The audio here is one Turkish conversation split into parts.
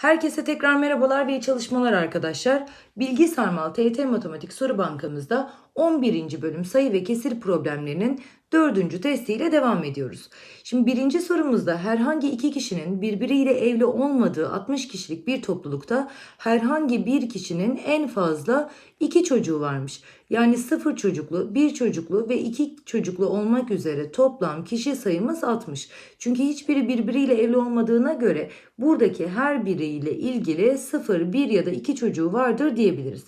Herkese tekrar merhabalar ve iyi çalışmalar arkadaşlar. Bilgi Sarmal TYT Matematik Soru Bankamızda 11. bölüm sayı ve kesir problemlerinin 4. testiyle devam ediyoruz. Şimdi birinci sorumuzda herhangi iki kişinin birbiriyle evli olmadığı 60 kişilik bir toplulukta herhangi bir kişinin en fazla iki çocuğu varmış. Yani sıfır çocuklu, bir çocuklu ve iki çocuklu olmak üzere toplam kişi sayımız 60. Çünkü hiçbiri birbiriyle evli olmadığına göre buradaki her biriyle ilgili 0, 1 ya da 2 çocuğu vardır diyebiliriz.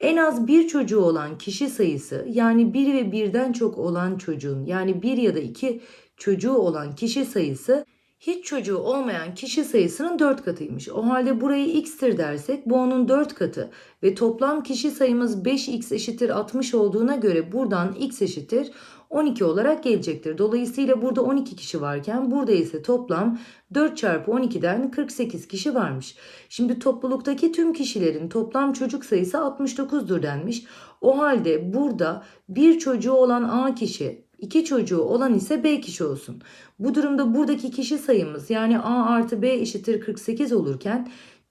En az bir çocuğu olan kişi sayısı yani bir ve birden çok olan çocuğun yani bir ya da iki çocuğu olan kişi sayısı hiç çocuğu olmayan kişi sayısının 4 katıymış. O halde burayı x'tir dersek bu onun 4 katı ve toplam kişi sayımız 5x eşittir 60 olduğuna göre buradan x eşittir 12 olarak gelecektir. Dolayısıyla burada 12 kişi varken burada ise toplam 4 çarpı 12'den 48 kişi varmış. Şimdi topluluktaki tüm kişilerin toplam çocuk sayısı 69'dur denmiş. O halde burada bir çocuğu olan A kişi, iki çocuğu olan ise B kişi olsun. Bu durumda buradaki kişi sayımız yani A artı B eşittir 48 olurken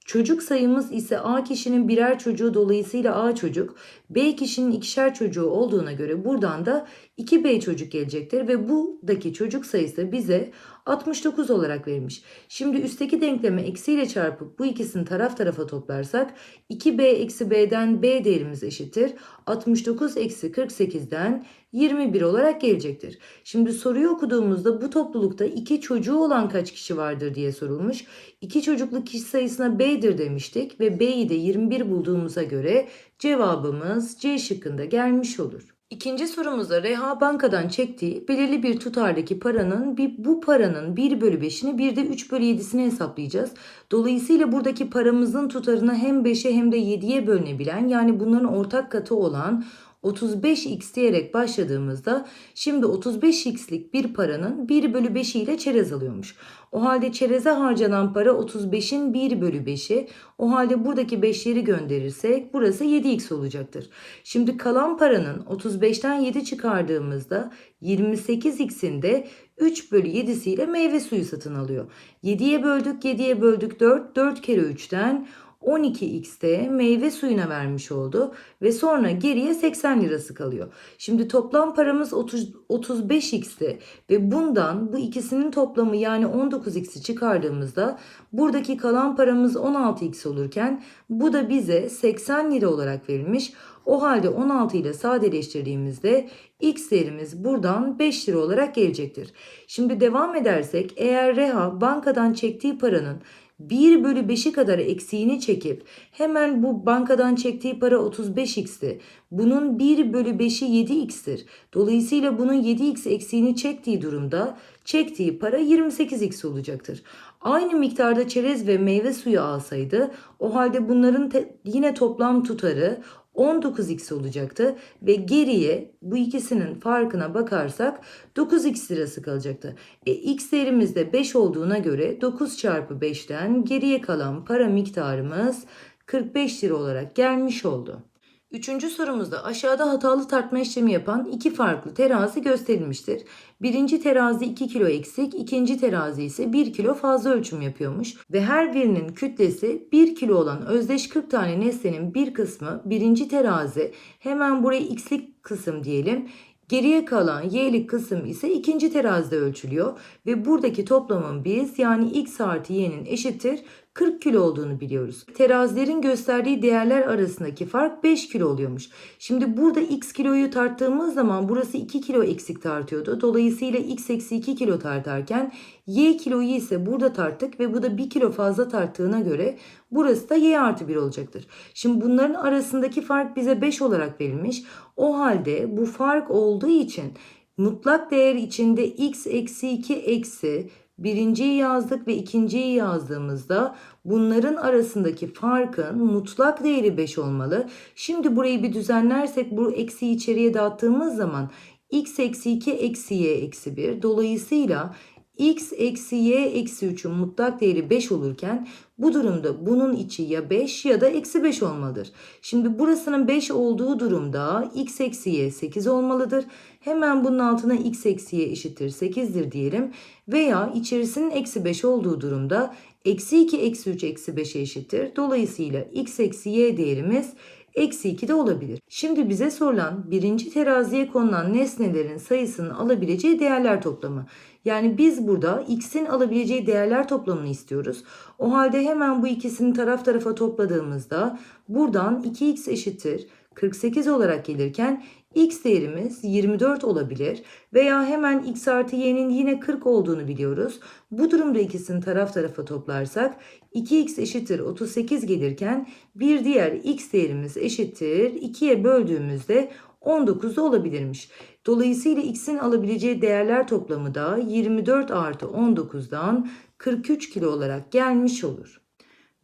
Çocuk sayımız ise A kişinin birer çocuğu dolayısıyla A çocuk, B kişinin ikişer çocuğu olduğuna göre buradan da 2B çocuk gelecektir ve buradaki çocuk sayısı bize 69 olarak verilmiş. Şimdi üstteki denklemi eksiyle çarpıp bu ikisini taraf tarafa toplarsak 2B eksi B'den B değerimiz eşittir. 69 eksi 48'den 21 olarak gelecektir. Şimdi soruyu okuduğumuzda bu toplulukta iki çocuğu olan kaç kişi vardır diye sorulmuş. İki çocuklu kişi sayısına B'dir demiştik ve B'yi de 21 bulduğumuza göre cevabımız C şıkkında gelmiş olur. İkinci sorumuzda Reha bankadan çektiği belirli bir tutardaki paranın bir, bu paranın 1 bölü 5'ini bir de 3 bölü 7'sini hesaplayacağız. Dolayısıyla buradaki paramızın tutarına hem 5'e hem de 7'ye bölünebilen yani bunların ortak katı olan 35x diyerek başladığımızda şimdi 35x'lik bir paranın 1 bölü 5'i ile çerez alıyormuş. O halde çereze harcanan para 35'in 1 bölü 5'i. O halde buradaki 5'leri gönderirsek burası 7x olacaktır. Şimdi kalan paranın 35'ten 7 çıkardığımızda 28x'in de 3 bölü 7'siyle meyve suyu satın alıyor. 7'ye böldük 7'ye böldük 4. 4 kere 3'ten 12x'te meyve suyuna vermiş oldu ve sonra geriye 80 lirası kalıyor. Şimdi toplam paramız 30, 35x'ti ve bundan bu ikisinin toplamı yani 19x'i çıkardığımızda buradaki kalan paramız 16x olurken bu da bize 80 lira olarak verilmiş. O halde 16 ile sadeleştirdiğimizde x değerimiz buradan 5 lira olarak gelecektir. Şimdi devam edersek eğer Reha bankadan çektiği paranın 1 bölü 5'i kadar eksiğini çekip hemen bu bankadan çektiği para 35x'ti. Bunun 1 bölü 5'i 7x'tir. Dolayısıyla bunun 7x eksiğini çektiği durumda çektiği para 28x olacaktır. Aynı miktarda çerez ve meyve suyu alsaydı o halde bunların yine toplam tutarı 19x olacaktı ve geriye bu ikisinin farkına bakarsak 9x lirası kalacaktı. E, x değerimiz de 5 olduğuna göre 9 çarpı 5'ten geriye kalan para miktarımız 45 lira olarak gelmiş oldu. Üçüncü sorumuzda aşağıda hatalı tartma işlemi yapan iki farklı terazi gösterilmiştir. Birinci terazi 2 kilo eksik, ikinci terazi ise 1 kilo fazla ölçüm yapıyormuş ve her birinin kütlesi 1 kilo olan özdeş 40 tane nesnenin bir kısmı birinci terazi hemen buraya x'lik kısım diyelim Geriye kalan y'lik kısım ise ikinci terazide ölçülüyor ve buradaki toplamın biz yani x artı y'nin eşittir 40 kilo olduğunu biliyoruz. Terazilerin gösterdiği değerler arasındaki fark 5 kilo oluyormuş. Şimdi burada x kiloyu tarttığımız zaman burası 2 kilo eksik tartıyordu. Dolayısıyla x eksi 2 kilo tartarken y kiloyu ise burada tarttık ve bu da 1 kilo fazla tarttığına göre burası da y artı 1 olacaktır. Şimdi bunların arasındaki fark bize 5 olarak verilmiş. O halde bu fark olduğu için mutlak değer içinde x eksi 2 eksi birinciyi yazdık ve ikinciyi yazdığımızda bunların arasındaki farkın mutlak değeri 5 olmalı. Şimdi burayı bir düzenlersek bu eksiyi içeriye dağıttığımız zaman x eksi 2 eksi y eksi 1 dolayısıyla x eksi y eksi 3'ün mutlak değeri 5 olurken bu durumda bunun içi ya 5 ya da eksi 5 olmalıdır. Şimdi burasının 5 olduğu durumda x eksi y 8 olmalıdır. Hemen bunun altına x eksi y eşittir 8'dir diyelim. Veya içerisinin eksi 5 olduğu durumda Eksi 2 eksi 3 eksi 5'e eşittir. Dolayısıyla x eksi y değerimiz eksi 2 de olabilir. Şimdi bize sorulan birinci teraziye konulan nesnelerin sayısının alabileceği değerler toplamı. Yani biz burada x'in alabileceği değerler toplamını istiyoruz. O halde hemen bu ikisini taraf tarafa topladığımızda buradan 2x eşittir 48 olarak gelirken x değerimiz 24 olabilir veya hemen x artı y'nin yine 40 olduğunu biliyoruz. Bu durumda ikisini taraf tarafa toplarsak 2x eşittir 38 gelirken bir diğer x değerimiz eşittir 2'ye böldüğümüzde 19 da olabilirmiş. Dolayısıyla x'in alabileceği değerler toplamı da 24 artı 19'dan 43 kilo olarak gelmiş olur.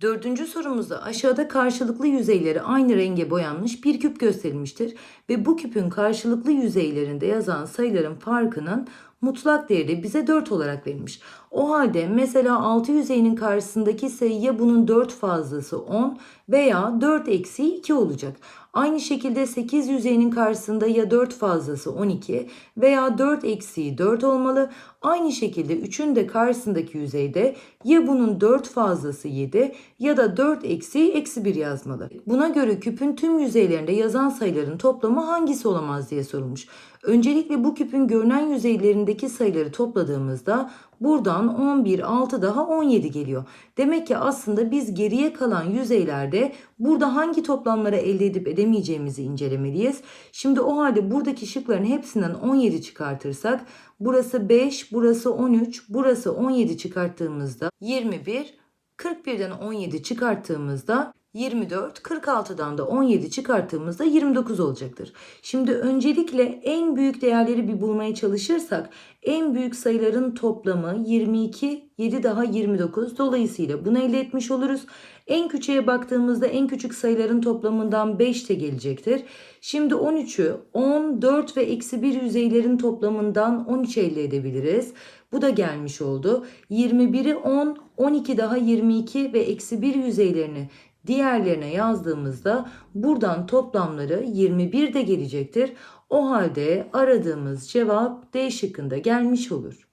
Dördüncü sorumuzda aşağıda karşılıklı yüzeyleri aynı renge boyanmış bir küp gösterilmiştir ve bu küpün karşılıklı yüzeylerinde yazan sayıların farkının mutlak değeri de bize 4 olarak verilmiş. O halde mesela 6 yüzeyinin karşısındaki sayı ya bunun 4 fazlası 10 veya 4 eksiği 2 olacak. Aynı şekilde 8 yüzeyinin karşısında ya 4 fazlası 12 veya 4 eksiği 4 olmalı. Aynı şekilde 3'ün de karşısındaki yüzeyde ya bunun 4 fazlası 7 ya da 4 eksiği eksi 1 yazmalı. Buna göre küpün tüm yüzeylerinde yazan sayıların toplamı hangisi olamaz diye sorulmuş. Öncelikle bu küpün görünen yüzeylerindeki sayıları topladığımızda buradan 11, 6 daha 17 geliyor. Demek ki aslında biz geriye kalan yüzeylerde burada hangi toplamları elde edip edemeyeceğimizi incelemeliyiz. Şimdi o halde buradaki şıkların hepsinden 17 çıkartırsak burası 5, burası 13, burası 17 çıkarttığımızda 21, 41'den 17 çıkarttığımızda 24, 46'dan da 17 çıkarttığımızda 29 olacaktır. Şimdi öncelikle en büyük değerleri bir bulmaya çalışırsak en büyük sayıların toplamı 22, 7 daha 29. Dolayısıyla bunu elde etmiş oluruz. En küçüğe baktığımızda en küçük sayıların toplamından 5 de gelecektir. Şimdi 13'ü 10, 4 ve eksi 1 yüzeylerin toplamından 13 elde edebiliriz. Bu da gelmiş oldu. 21'i 10, 12 daha 22 ve eksi 1 yüzeylerini diğerlerine yazdığımızda buradan toplamları 21 de gelecektir. O halde aradığımız cevap D şıkkında gelmiş olur.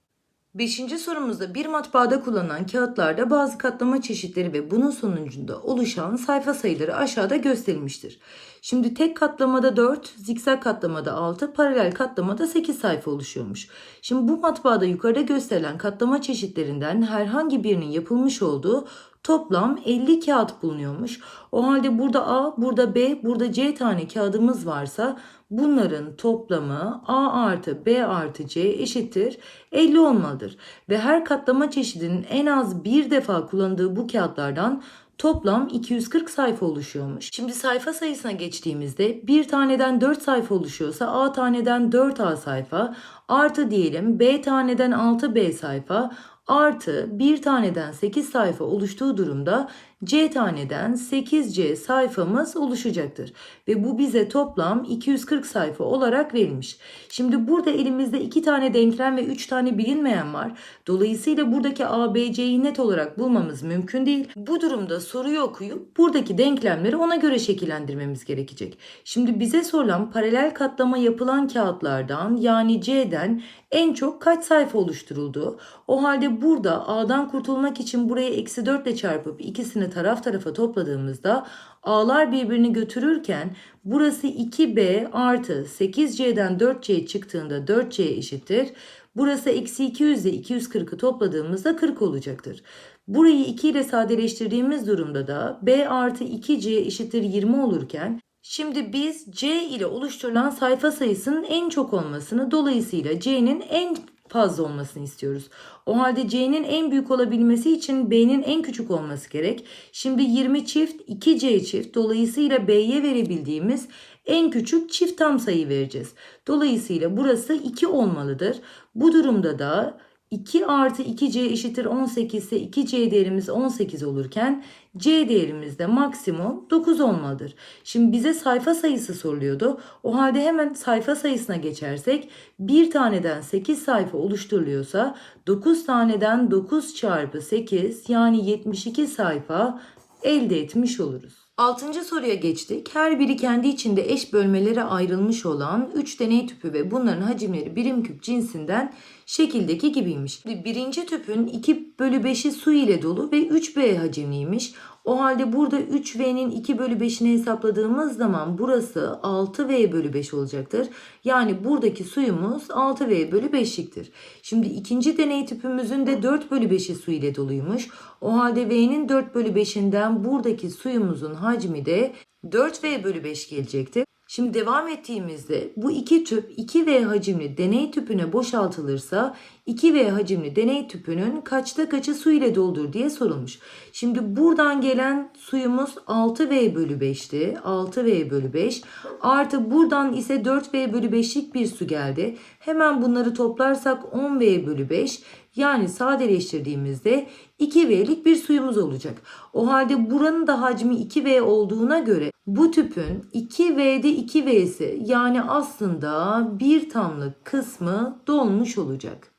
Beşinci sorumuzda bir matbaada kullanılan kağıtlarda bazı katlama çeşitleri ve bunun sonucunda oluşan sayfa sayıları aşağıda gösterilmiştir. Şimdi tek katlamada 4, zikzak katlamada 6, paralel katlamada 8 sayfa oluşuyormuş. Şimdi bu matbaada yukarıda gösterilen katlama çeşitlerinden herhangi birinin yapılmış olduğu toplam 50 kağıt bulunuyormuş. O halde burada A, burada B, burada C tane kağıdımız varsa bunların toplamı A artı B artı C eşittir 50 olmalıdır. Ve her katlama çeşidinin en az bir defa kullandığı bu kağıtlardan toplam 240 sayfa oluşuyormuş. Şimdi sayfa sayısına geçtiğimizde bir taneden 4 sayfa oluşuyorsa A taneden 4A sayfa artı diyelim B taneden 6B sayfa artı bir taneden 8 sayfa oluştuğu durumda C taneden 8C sayfamız oluşacaktır. Ve bu bize toplam 240 sayfa olarak verilmiş. Şimdi burada elimizde 2 tane denklem ve 3 tane bilinmeyen var. Dolayısıyla buradaki ABC'yi net olarak bulmamız mümkün değil. Bu durumda soruyu okuyup buradaki denklemleri ona göre şekillendirmemiz gerekecek. Şimdi bize sorulan paralel katlama yapılan kağıtlardan yani C'den en çok kaç sayfa oluşturuldu? O halde burada A'dan kurtulmak için burayı eksi 4 ile çarpıp ikisini taraf tarafa topladığımızda A'lar birbirini götürürken burası 2B artı 8C'den 4C çıktığında 4C eşittir. Burası eksi 200 ile 240'ı topladığımızda 40 olacaktır. Burayı 2 ile sadeleştirdiğimiz durumda da B artı 2C eşittir 20 olurken Şimdi biz C ile oluşturulan sayfa sayısının en çok olmasını dolayısıyla C'nin en fazla olmasını istiyoruz. O halde C'nin en büyük olabilmesi için B'nin en küçük olması gerek. Şimdi 20 çift 2C çift dolayısıyla B'ye verebildiğimiz en küçük çift tam sayı vereceğiz. Dolayısıyla burası 2 olmalıdır. Bu durumda da 2 artı 2C eşittir 18 ise 2C değerimiz 18 olurken C değerimiz de maksimum 9 olmalıdır. Şimdi bize sayfa sayısı soruluyordu. O halde hemen sayfa sayısına geçersek bir taneden 8 sayfa oluşturuluyorsa 9 taneden 9 çarpı 8 yani 72 sayfa elde etmiş oluruz. Altıncı soruya geçtik. Her biri kendi içinde eş bölmelere ayrılmış olan 3 deney tüpü ve bunların hacimleri birim küp cinsinden şekildeki gibiymiş. Birinci tüpün 2 bölü 5'i su ile dolu ve 3B hacimliymiş. O halde burada 3V'nin 2 bölü 5'ini hesapladığımız zaman burası 6V bölü 5 olacaktır. Yani buradaki suyumuz 6V bölü 5'liktir. Şimdi ikinci deney tüpümüzün de 4 bölü 5'i su ile doluymuş. O halde V'nin 4 bölü 5'inden buradaki suyumuzun hacmi de 4V bölü 5 gelecektir. Şimdi devam ettiğimizde bu iki tüp 2V hacimli deney tüpüne boşaltılırsa 2V hacimli deney tüpünün kaçta kaçı su ile doldur diye sorulmuş. Şimdi buradan gelen suyumuz 6V bölü 5'ti. 6V bölü 5 artı buradan ise 4V bölü 5'lik bir su geldi. Hemen bunları toplarsak 10V bölü 5 yani sadeleştirdiğimizde 2V'lik bir suyumuz olacak. O halde buranın da hacmi 2V olduğuna göre bu tüpün 2V'de 2V'si yani aslında bir tamlık kısmı dolmuş olacak.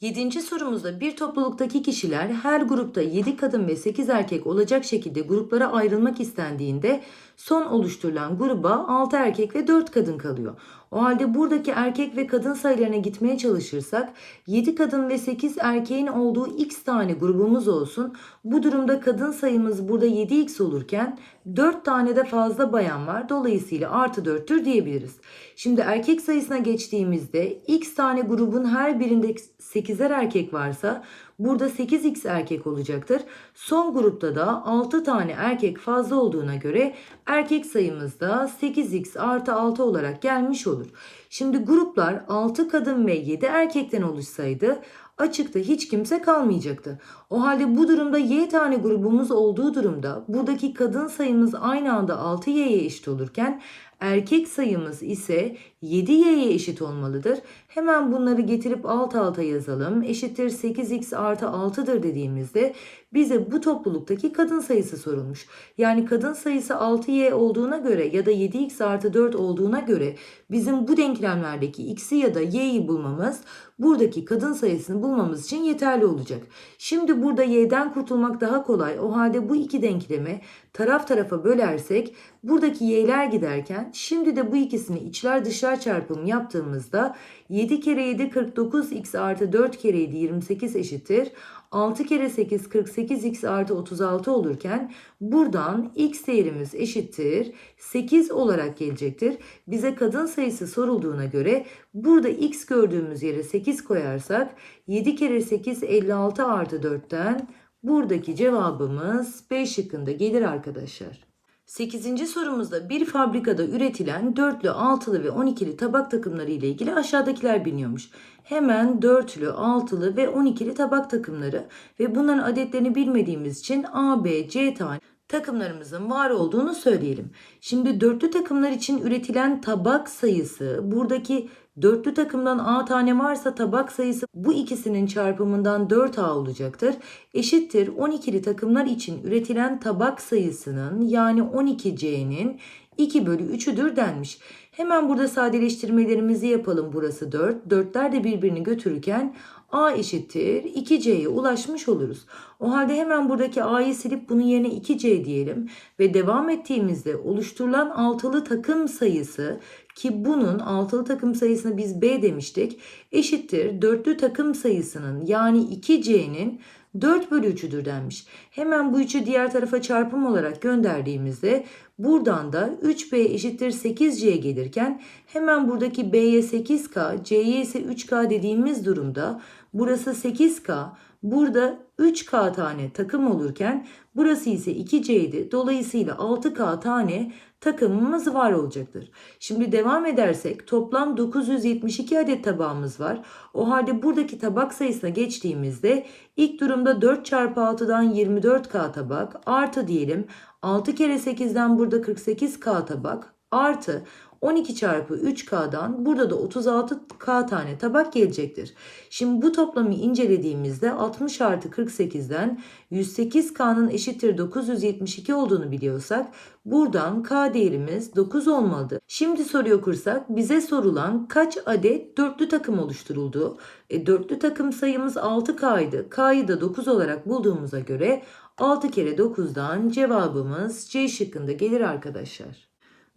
Yedinci sorumuzda bir topluluktaki kişiler her grupta 7 kadın ve 8 erkek olacak şekilde gruplara ayrılmak istendiğinde son oluşturulan gruba 6 erkek ve 4 kadın kalıyor. O halde buradaki erkek ve kadın sayılarına gitmeye çalışırsak 7 kadın ve 8 erkeğin olduğu x tane grubumuz olsun. Bu durumda kadın sayımız burada 7x olurken 4 tane de fazla bayan var. Dolayısıyla artı 4'tür diyebiliriz. Şimdi erkek sayısına geçtiğimizde x tane grubun her birinde 8'er erkek varsa burada 8x erkek olacaktır. Son grupta da 6 tane erkek fazla olduğuna göre erkek sayımız da 8x artı 6 olarak gelmiş olur. Şimdi gruplar 6 kadın ve 7 erkekten oluşsaydı açıkta hiç kimse kalmayacaktı. O halde bu durumda y tane grubumuz olduğu durumda buradaki kadın sayımız aynı anda 6y'ye eşit olurken erkek sayımız ise 7y'ye eşit olmalıdır. Hemen bunları getirip alt alta yazalım. Eşittir 8x artı 6'dır dediğimizde bize bu topluluktaki kadın sayısı sorulmuş. Yani kadın sayısı 6y olduğuna göre ya da 7x artı 4 olduğuna göre bizim bu denklemlerdeki x'i ya da y'yi bulmamız buradaki kadın sayısını bulmamız için yeterli olacak. Şimdi burada y'den kurtulmak daha kolay. O halde bu iki denklemi taraf tarafa bölersek buradaki y'ler giderken şimdi de bu ikisini içler dışlar çarpımı yaptığımızda 7 kere 7 49 x artı 4 kere 7 28 eşittir. 6 kere 8 48x artı 36 olurken buradan x değerimiz eşittir 8 olarak gelecektir. Bize kadın sayısı sorulduğuna göre burada x gördüğümüz yere 8 koyarsak 7 kere 8 56 artı 4'ten buradaki cevabımız B şıkkında gelir arkadaşlar. 8. sorumuzda bir fabrikada üretilen dörtlü, altılı ve 12'li tabak takımları ile ilgili aşağıdakiler biliniyormuş. Hemen dörtlü, altılı ve 12'li tabak takımları ve bunların adetlerini bilmediğimiz için A, B, C tane takımlarımızın var olduğunu söyleyelim. Şimdi dörtlü takımlar için üretilen tabak sayısı buradaki dörtlü takımdan A tane varsa tabak sayısı bu ikisinin çarpımından 4A olacaktır. Eşittir 12'li takımlar için üretilen tabak sayısının yani 12C'nin 2 bölü 3'üdür denmiş. Hemen burada sadeleştirmelerimizi yapalım. Burası 4. Dörtler de birbirini götürürken A eşittir 2C'ye ulaşmış oluruz. O halde hemen buradaki A'yı silip bunun yerine 2C diyelim ve devam ettiğimizde oluşturulan altılı takım sayısı ki bunun altılı takım sayısına biz B demiştik eşittir dörtlü takım sayısının yani 2C'nin 4 bölü 3'üdür denmiş. Hemen bu 3'ü diğer tarafa çarpım olarak gönderdiğimizde buradan da 3B eşittir 8C gelirken hemen buradaki B'ye 8K, C'ye ise 3K dediğimiz durumda burası 8K, burada 3K tane takım olurken burası ise 2C'ydi. Dolayısıyla 6K tane takımımız var olacaktır. Şimdi devam edersek toplam 972 adet tabağımız var. O halde buradaki tabak sayısına geçtiğimizde ilk durumda 4 çarpı 6'dan 24K tabak artı diyelim 6 kere 8'den burada 48K tabak artı 12 çarpı 3K'dan burada da 36K tane tabak gelecektir. Şimdi bu toplamı incelediğimizde 60 artı 48'den 108K'nın eşittir 972 olduğunu biliyorsak buradan K değerimiz 9 olmalıdır. Şimdi soruyu okursak bize sorulan kaç adet dörtlü takım oluşturuldu? E, dörtlü takım sayımız 6K'ydı. K'yı da 9 olarak bulduğumuza göre 6 kere 9'dan cevabımız C şıkkında gelir arkadaşlar.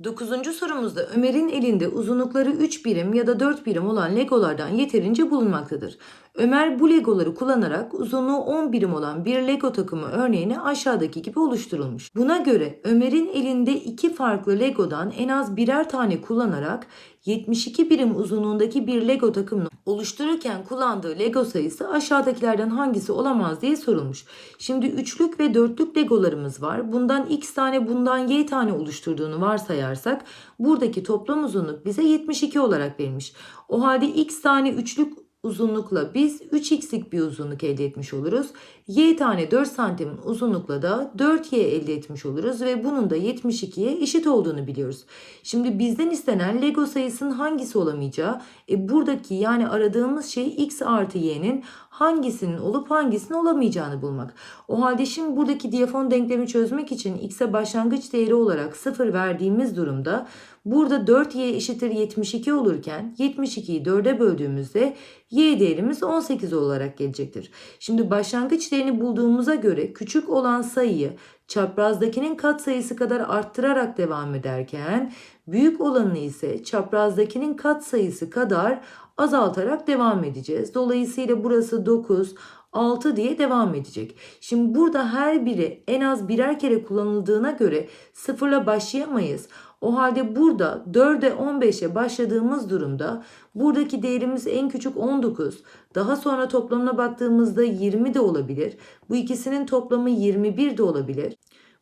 Dokuzuncu sorumuzda Ömer'in elinde uzunlukları 3 birim ya da 4 birim olan legolardan yeterince bulunmaktadır. Ömer bu legoları kullanarak uzunluğu 10 birim olan bir lego takımı örneğini aşağıdaki gibi oluşturulmuş. Buna göre Ömer'in elinde iki farklı legodan en az birer tane kullanarak 72 birim uzunluğundaki bir lego takımını oluştururken kullandığı lego sayısı aşağıdakilerden hangisi olamaz diye sorulmuş. Şimdi üçlük ve dörtlük legolarımız var. Bundan x tane bundan y tane oluşturduğunu varsayarsak buradaki toplam uzunluk bize 72 olarak verilmiş. O halde x tane üçlük uzunlukla biz 3x'lik bir uzunluk elde etmiş oluruz. Y tane 4 santimin uzunlukla da 4y elde etmiş oluruz ve bunun da 72'ye eşit olduğunu biliyoruz. Şimdi bizden istenen Lego sayısının hangisi olamayacağı, e buradaki yani aradığımız şey x artı y'nin hangisinin olup hangisinin olamayacağını bulmak. O halde şimdi buradaki diyafon denklemi çözmek için x'e başlangıç değeri olarak 0 verdiğimiz durumda burada 4y eşittir 72 olurken 72'yi 4'e böldüğümüzde y değerimiz 18 olarak gelecektir. Şimdi başlangıç değerini bulduğumuza göre küçük olan sayıyı çaprazdakinin kat sayısı kadar arttırarak devam ederken büyük olanı ise çaprazdakinin kat sayısı kadar azaltarak devam edeceğiz. Dolayısıyla burası 9, 6 diye devam edecek. Şimdi burada her biri en az birer kere kullanıldığına göre sıfırla başlayamayız. O halde burada 4'e 15'e başladığımız durumda buradaki değerimiz en küçük 19. Daha sonra toplamına baktığımızda 20 de olabilir. Bu ikisinin toplamı 21 de olabilir.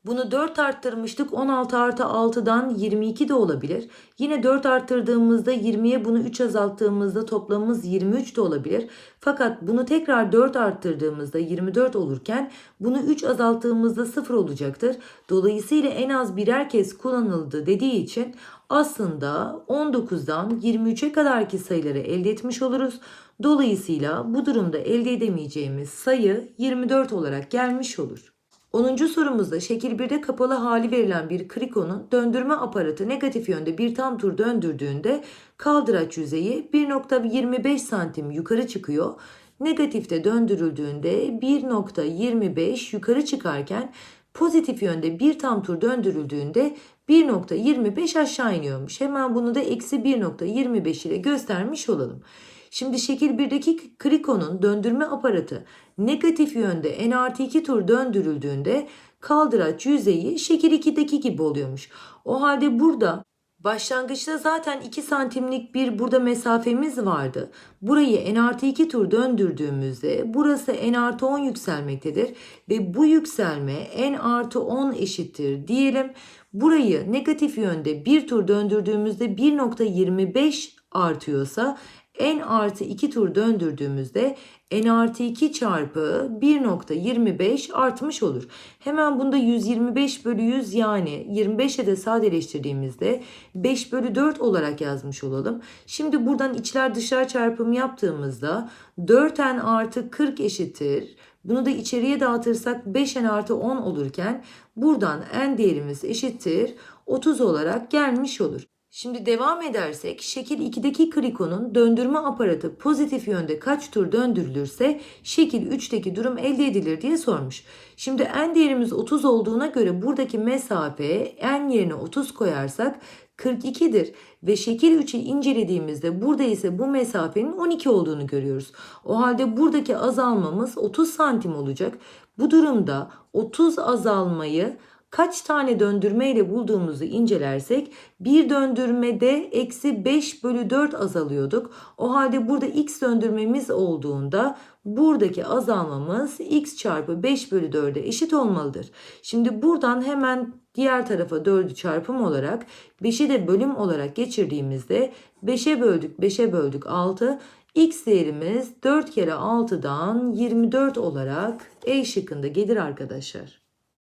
Bunu 4 arttırmıştık. 16 artı 6'dan 22 de olabilir. Yine 4 arttırdığımızda 20'ye bunu 3 azalttığımızda toplamımız 23 de olabilir. Fakat bunu tekrar 4 arttırdığımızda 24 olurken bunu 3 azalttığımızda 0 olacaktır. Dolayısıyla en az birer kez kullanıldı dediği için aslında 19'dan 23'e kadarki sayıları elde etmiş oluruz. Dolayısıyla bu durumda elde edemeyeceğimiz sayı 24 olarak gelmiş olur. 10. sorumuzda şekil 1'de kapalı hali verilen bir krikonun döndürme aparatı negatif yönde bir tam tur döndürdüğünde kaldıraç yüzeyi 1.25 santim yukarı çıkıyor. Negatifte döndürüldüğünde 1.25 yukarı çıkarken pozitif yönde bir tam tur döndürüldüğünde 1.25 aşağı iniyormuş. Hemen bunu da eksi 1.25 ile göstermiş olalım. Şimdi şekil 1'deki krikonun döndürme aparatı negatif yönde n artı 2 tur döndürüldüğünde kaldıraç yüzeyi şekil 2'deki gibi oluyormuş. O halde burada başlangıçta zaten 2 santimlik bir burada mesafemiz vardı. Burayı n artı 2 tur döndürdüğümüzde burası n artı 10 yükselmektedir. Ve bu yükselme n artı 10 eşittir diyelim. Burayı negatif yönde bir tur döndürdüğümüzde 1.25 artıyorsa n artı 2 tur döndürdüğümüzde n artı 2 çarpı 1.25 artmış olur. Hemen bunda 125 bölü 100 yani 25'e de sadeleştirdiğimizde 5 bölü 4 olarak yazmış olalım. Şimdi buradan içler dışlar çarpımı yaptığımızda 4n artı 40 eşittir. Bunu da içeriye dağıtırsak 5n artı 10 olurken buradan n değerimiz eşittir 30 olarak gelmiş olur. Şimdi devam edersek şekil 2'deki krikonun döndürme aparatı pozitif yönde kaç tur döndürülürse şekil 3'teki durum elde edilir diye sormuş. Şimdi n değerimiz 30 olduğuna göre buradaki mesafe n yerine 30 koyarsak 42'dir ve şekil 3'ü incelediğimizde burada ise bu mesafenin 12 olduğunu görüyoruz. O halde buradaki azalmamız 30 santim olacak. Bu durumda 30 azalmayı kaç tane döndürme ile bulduğumuzu incelersek bir döndürmede eksi 5 bölü 4 azalıyorduk. O halde burada x döndürmemiz olduğunda buradaki azalmamız x çarpı 5 bölü 4'e eşit olmalıdır. Şimdi buradan hemen diğer tarafa 4'ü çarpım olarak 5'i de bölüm olarak geçirdiğimizde 5'e böldük 5'e böldük 6 X değerimiz 4 kere 6'dan 24 olarak E şıkkında gelir arkadaşlar.